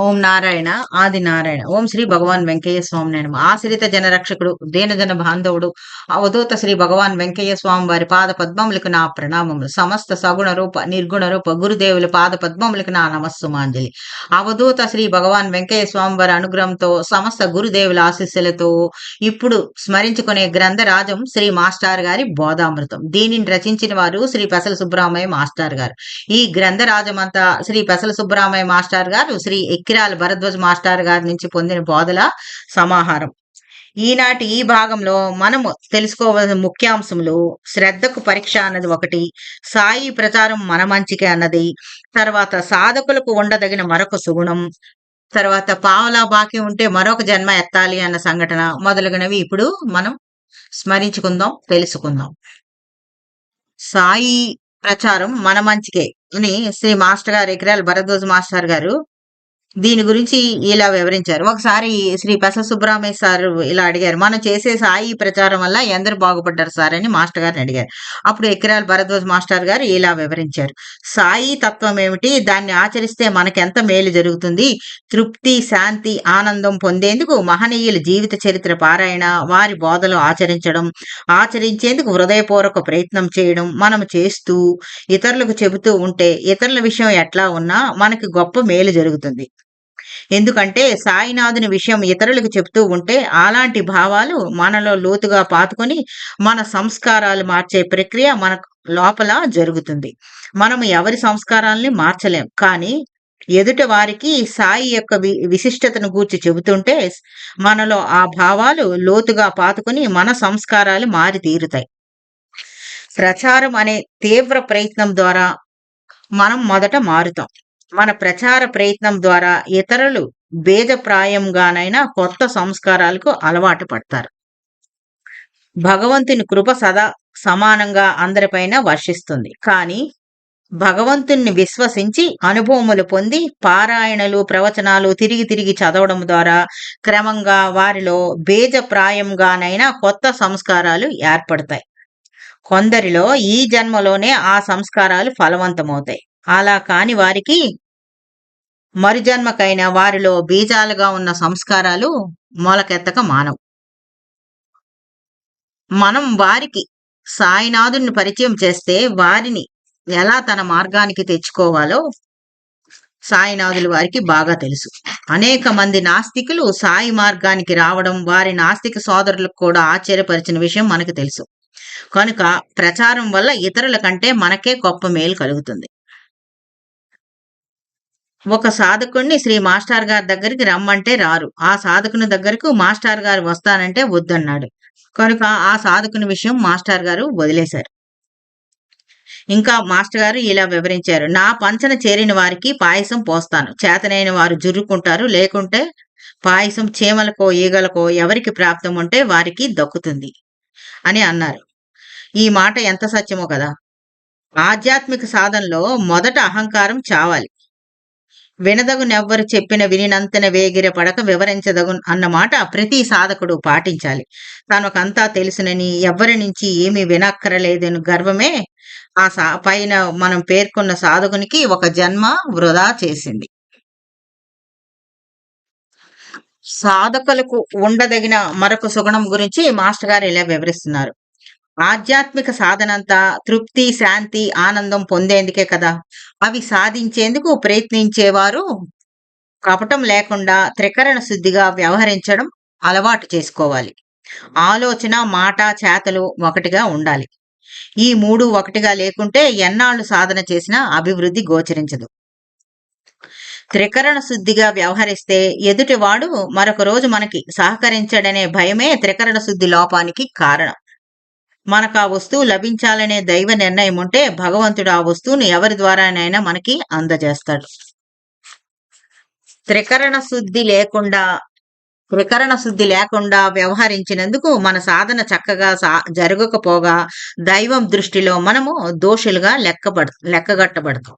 ఓం నారాయణ ఆది నారాయణ. ఓం శ్రీ భగవాన్ వెంకయ్య స్వామి నేను ఆశ్రిత జనరక్షకుడు దేనజన బాంధవుడు అవధూత శ్రీ భగవాన్ వెంకయ్య స్వామి వారి పాద పద్మములకు నా ప్రణామములు. సమస్త సగుణ రూప నిర్గుణ రూప గురుదేవుల పాద పద్మములకు నా నమస్సుమాంజలి. అవధూత శ్రీ భగవాన్ వెంకయ్య స్వామి వారి అనుగ్రహంతో సమస్త గురుదేవుల ఆశీస్సులతో ఇప్పుడు స్మరించుకునే గ్రంథరాజం శ్రీ మాస్టార్ గారి బోధామృతం. దీనిని రచించిన వారు శ్రీ పెసల సుబ్రహ్మయ్య మాస్టార్ గారు. ఈ గ్రంథరాజమంతా శ్రీ పెసల సుబ్రహ్మయ్య మాస్టార్ గారు శ్రీ ఎక్కిరాల భరద్వాజ్ మాస్టర్ గారి నుంచి పొందిన బోధల సమాహారం. ఈనాటి ఈ భాగంలో మనము తెలుసుకోవాల్సిన ముఖ్యాంశములు శ్రద్ధకు పరీక్ష అన్నది ఒకటి సాయి ప్రచారం మన మంచికే అన్నది తర్వాత సాధకులకు ఉండదగిన మరొక సుగుణం తర్వాత పావలా బాకి ఉంటే మరొక జన్మ ఎత్తాలి అన్న సంఘటన మొదలగునవి ఇప్పుడు మనం స్మరించుకుందాం తెలుసుకుందాం. సాయి ప్రచారం మన మంచికే అని శ్రీ మాస్టర్ గారు ఎకరాల భరద్వాజ్ మాస్టర్ గారు దీని గురించి ఇలా వివరించారు. ఒకసారి శ్రీ పెస సుబ్రహ్మణ్య సార్ ఇలా అడిగారు మనం చేసే సాయి ప్రచారం వల్ల ఎందరు బాగుపడ్డారు సార్? అని మాస్టర్ గారిని అడిగారు. అప్పుడు ఎకరాల భరద్వాజ్ మాస్టర్ గారు ఇలా వివరించారు. సాయి తత్వం ఏమిటి? దాన్ని ఆచరిస్తే మనకెంత మేలు జరుగుతుంది? తృప్తి శాంతి ఆనందం పొందేందుకు మహనీయుల జీవిత చరిత్ర పారాయణ వారి బోధలు ఆచరించడం ఆచరించేందుకు హృదయపూర్వక ప్రయత్నం చేయడం మనం చేస్తూ ఇతరులకు చెబుతూ ఉంటే ఇతరుల విషయం ఎట్లా ఉన్నా మనకి గొప్ప మేలు జరుగుతుంది. ఎందుకంటే సాయినాథుని విషయం ఇతరులకు చెప్తూ ఉంటే అలాంటి భావాలు మనలో లోతుగా పాతుకొని మన సంస్కారాలు మార్చే ప్రక్రియ మన లోపల జరుగుతుంది. మనము ఎవరి సంస్కారాలని మార్చలేం. కానీ ఎదుట వారికి సాయి యొక్క వి విశిష్టతను గూర్చి చెబుతుంటే మనలో ఆ భావాలు లోతుగా పాతుకొని మన సంస్కారాలు మారి తీరుతాయి. ప్రచారం అనే తీవ్ర ప్రయత్నం ద్వారా మనం మొదట మారుతాం. మన ప్రచార ప్రయత్నం ద్వారా ఇతరులు భేదప్రాయంగానైనా కొత్త సంస్కారాలకు అలవాటు పడతారు. భగవంతుని కృప సదా సమానంగా అందరిపైన వర్షిస్తుంది. కానీ భగవంతుణ్ణి విశ్వసించి అనుభవములు పొంది పారాయణలు ప్రవచనాలు తిరిగి తిరిగి చదవడం ద్వారా క్రమంగా వారిలో భేదప్రాయంగానైనా కొత్త సంస్కారాలు ఏర్పడతాయి. కొందరిలో ఈ జన్మలోనే ఆ సంస్కారాలు ఫలవంతమవుతాయి. అలా కాని వారికి మరుజన్మకైన వారిలో బీజాలుగా ఉన్న సంస్కారాలు మొలకెత్తక మానవు. మనం వారికి సాయినాథుని పరిచయం చేస్తే వారిని ఎలా తన మార్గానికి తెచ్చుకోవాలో సాయినాథులు వారికి బాగా తెలుసు. అనేక మంది నాస్తికులు సాయి మార్గానికి రావడం వారి నాస్తిక సోదరులకు కూడా ఆశ్చర్యపరిచిన విషయం మనకు తెలుసు. కనుక ప్రచారం వల్ల ఇతరుల కంటే మనకే గొప్ప మేలు కలుగుతుంది. ఒక సాధకుణ్ణి శ్రీ మాస్టర్ గారి దగ్గరికి రమ్మంటే రారు. ఆ సాధకుని దగ్గరకు మాస్టర్ గారు వస్తానంటే వద్దన్నాడు. కనుక ఆ సాధకుని విషయం మాస్టర్ గారు వదిలేశారు. ఇంకా మాస్టర్ గారు ఇలా వివరించారు. నా పంచన చేరిన వారికి పాయసం పోస్తాను. చేతనైన వారు జుర్రుకుంటారు. లేకుంటే పాయసం చీమలకో ఈగలకో ఎవరికి ప్రాప్తం ఉంటే వారికి దక్కుతుంది అని అన్నారు. ఈ మాట ఎంత సత్యమో కదా. ఆధ్యాత్మిక సాధనలో మొదట అహంకారం చావాలి. వినదగునెవ్వరు చెప్పిన వినినంతన వేగిర పడక వివరించదగు అన్నమాట ప్రతి సాధకుడు పాటించాలి. తనకంతా తెలుసునని ఎవ్వరి నుంచి ఏమీ వినక్కరలేదని గర్వమే ఆ సా పైన మనం పేర్కొన్న సాధకునికి ఒక జన్మ వృధా చేసింది. సాధకులకు ఉండదగిన మరొక సుగుణం గురించి మాస్టర్ గారు ఇలా వివరిస్తున్నారు. ఆధ్యాత్మిక సాధనంతా తృప్తి శాంతి ఆనందం పొందేందుకే కదా. అవి సాధించేందుకు ప్రయత్నించేవారు కపటం లేకుండా త్రికరణ శుద్ధిగా వ్యవహరించడం అలవాటు చేసుకోవాలి. ఆలోచన మాట చేతలు ఒకటిగా ఉండాలి. ఈ మూడు ఒకటిగా లేకుంటే ఎన్నాళ్ళు సాధన చేసినా అభివృద్ధి గోచరించదు. త్రికరణ శుద్ధిగా వ్యవహరిస్తే ఎదుటివాడు మరొక రోజు మనకి సహకరించడనే భయమే త్రికరణ శుద్ధి లోపానికి కారణం. మనకు ఆ వస్తువు లభించాలనే దైవ నిర్ణయం ఉంటే భగవంతుడు ఆ వస్తువును ఎవరి ద్వారానైనా మనకి అందజేస్తాడు. త్రికరణ శుద్ధి లేకుండా త్రికరణ శుద్ధి లేకుండా వ్యవహరించినందుకు మన సాధన చక్కగా సా జరగకపోగా దైవం దృష్టిలో మనము దోషులుగా లెక్కబడు లెక్కగట్టబడతాం.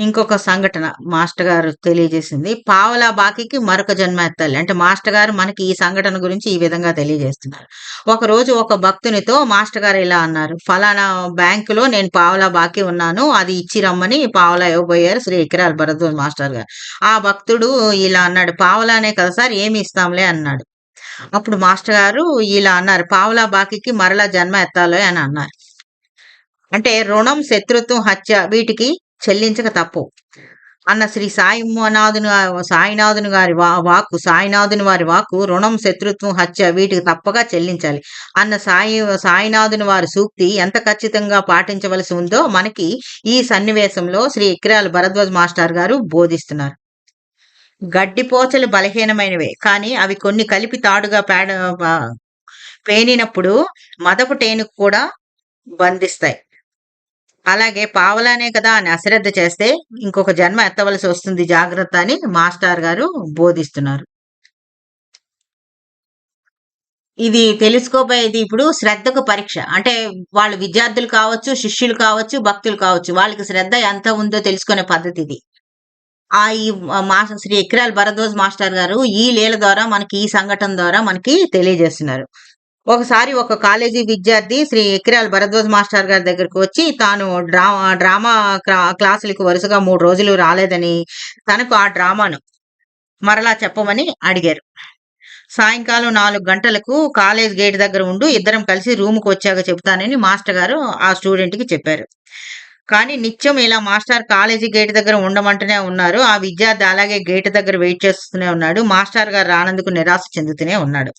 ఇంకొక సంఘటన మాస్టర్ గారు తెలియజేసింది. పావలా బాకీకి మరొక జన్మ ఎత్తాలి. అంటే మాస్టర్ గారు మనకి ఈ సంఘటన గురించి ఈ విధంగా తెలియజేస్తున్నారు. ఒక రోజు ఒక భక్తునితో మాస్టర్ గారు ఇలా అన్నారు. ఫలానా బ్యాంకులో నేను పావలా బాకీ ఉన్నాను. అది ఇచ్చి రమ్మని పావలా ఇవ్వబోయారు శ్రీ ఇకరాల్ భరద్వాజ్ మాస్టర్ గారు. ఆ భక్తుడు ఇలా అన్నాడు. పావలానే కదా సార్ ఏమి ఇస్తాంలే అన్నాడు. అప్పుడు మాస్టర్ గారు ఇలా అన్నారు. పావలా బాకీకి మరలా జన్మ ఎత్తాలి అని అన్నారు. అంటే రుణం శత్రుత్వం హత్య వీటికి చెల్లించక తప్పు. అన్న శ్రీ సాయినాథుని సాయినాథుని గారి వా- వాక్కు సాయినాథుని వారి వాక్కు రుణం శత్రుత్వం హత్య వీటికి తప్పగా చెల్లించాలి. అన్న సాయి సాయినాథుని వారి సూక్తి ఎంత ఖచ్చితంగా పాటించవలసి ఉందో మనకి ఈ సన్నివేశంలో శ్రీ ఇక్రాల్ భరద్వాజ్ మాస్టర్ గారు బోధిస్తున్నారు. గడ్డిపోచలు బలహీనమైనవే కానీ అవి కొన్ని కలిపి తాడుగా పేడ పేనినప్పుడు మదపు టేనుకు కూడా బంధిస్తాయి. అలాగే పావలానే కదా అని అశ్రద్ధ చేస్తే ఇంకొక జన్మ ఎత్తవలసి వస్తుంది జాగ్రత్త అని మాస్టర్ గారు బోధిస్తున్నారు. ఇది తెలుసుకోబోయేది ఇప్పుడు శ్రద్ధకు పరీక్ష. అంటే వాళ్ళు విద్యార్థులు కావచ్చు శిష్యులు కావచ్చు భక్తులు కావచ్చు వాళ్ళకి శ్రద్ధ ఎంత ఉందో తెలుసుకునే పద్ధతి ఇది ఆ ఈ మాస్టర్ శ్రీ ఇక్రాల్ భరద్వాజ్ మాస్టర్ గారు ఈ లీల ద్వారా మనకి ఈ సంఘటన ద్వారా మనకి తెలియజేస్తున్నారు. ఒకసారి ఒక కాలేజీ విద్యార్థి శ్రీ ఇక్రాల్ భరద్వాజ్ మాస్టర్ గారి దగ్గరకు వచ్చి తాను డ్రామా డ్రామా క్లాసులకు వరుసగా మూడు రోజులు రాలేదని తనకు ఆ డ్రామాను మరలా చెప్పమని అడిగారు. సాయంకాలం నాలుగు గంటలకు కాలేజ్ గేట్ దగ్గర ఉండు ఇద్దరం కలిసి రూమ్కి వచ్చాక చెబుతానని మాస్టర్ గారు ఆ స్టూడెంట్కి చెప్పారు. కానీ నిత్యం ఇలా మాస్టర్ కాలేజీ గేట్ దగ్గర ఉండమంటూనే ఉన్నారు. ఆ విద్యార్థి అలాగే గేట్ దగ్గర వెయిట్ చేస్తూనే ఉన్నాడు. మాస్టర్ గారు రానందుకు నిరాశ చెందుతూనే ఉన్నాడు.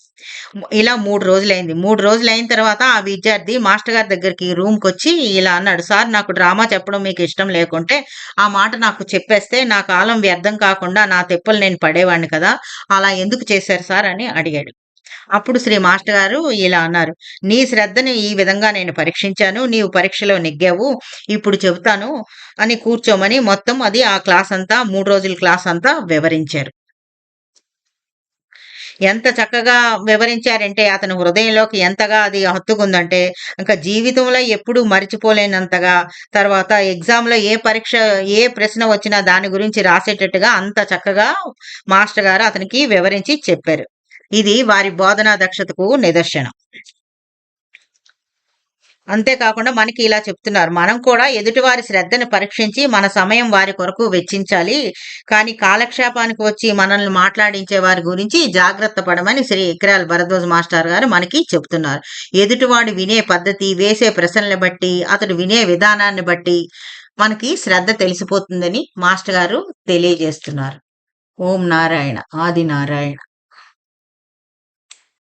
ఇలా మూడు రోజులైంది. మూడు రోజులు అయిన తర్వాత ఆ విద్యార్థి మాస్టర్ గారి దగ్గరికి రూమ్కి వచ్చి ఇలా అన్నాడు సార్ నాకు డ్రామా చెప్పడం మీకు ఇష్టం లేకుంటే ఆ మాట నాకు చెప్పేస్తే నా కాలం వ్యర్థం కాకుండా నా తెప్పలు నేను పడేవాడిని కదా. అలా ఎందుకు చేశారు సార్? అని అడిగాడు. అప్పుడు శ్రీ మాస్టర్ గారు ఇలా అన్నారు నీ శ్రద్ధని ఈ విధంగా నేను పరీక్షించాను నీవు పరీక్షలో నెగ్గావు ఇప్పుడు చెబుతాను అని కూర్చోమని మొత్తం అది ఆ క్లాస్ అంతా మూడు రోజుల క్లాస్ అంతా వివరించారు. ఎంత చక్కగా వివరించారంటే అతని హృదయంలోకి ఎంతగా అది హత్తుకుందంటే ఇంకా జీవితంలో ఎప్పుడూ మర్చిపోలేనంతగా తర్వాత ఎగ్జామ్లో ఏ పరీక్ష ఏ ప్రశ్న వచ్చినా దాని గురించి రాసేటట్టుగా అంత చక్కగా మాస్టర్ గారు అతనికి వివరించి చెప్పారు. ఇది వారి బోధనా దక్షతకు నిదర్శనం. అంతేకాకుండా మనకి ఇలా చెప్తున్నారు మనం కూడా ఎదుటివారి శ్రద్ధను పరీక్షించి మన సమయం వారి కొరకు వెచ్చించాలి. కానీ కాలక్షేపానికి వచ్చి మనల్ని మాట్లాడించే వారి గురించి జాగ్రత్త పడమని శ్రీ ఇక్రాల్ భరద్వాజ్ మాస్టర్ గారు మనకి చెప్తున్నారు. ఎదుటివాడు వినే పద్ధతి వేసే ప్రశ్నల్ని బట్టి అతడు వినే విధానాన్ని బట్టి మనకి శ్రద్ధ తెలిసిపోతుందని మాస్టర్ గారు తెలియజేస్తున్నారు. ఓం నారాయణ ఆది నారాయణ.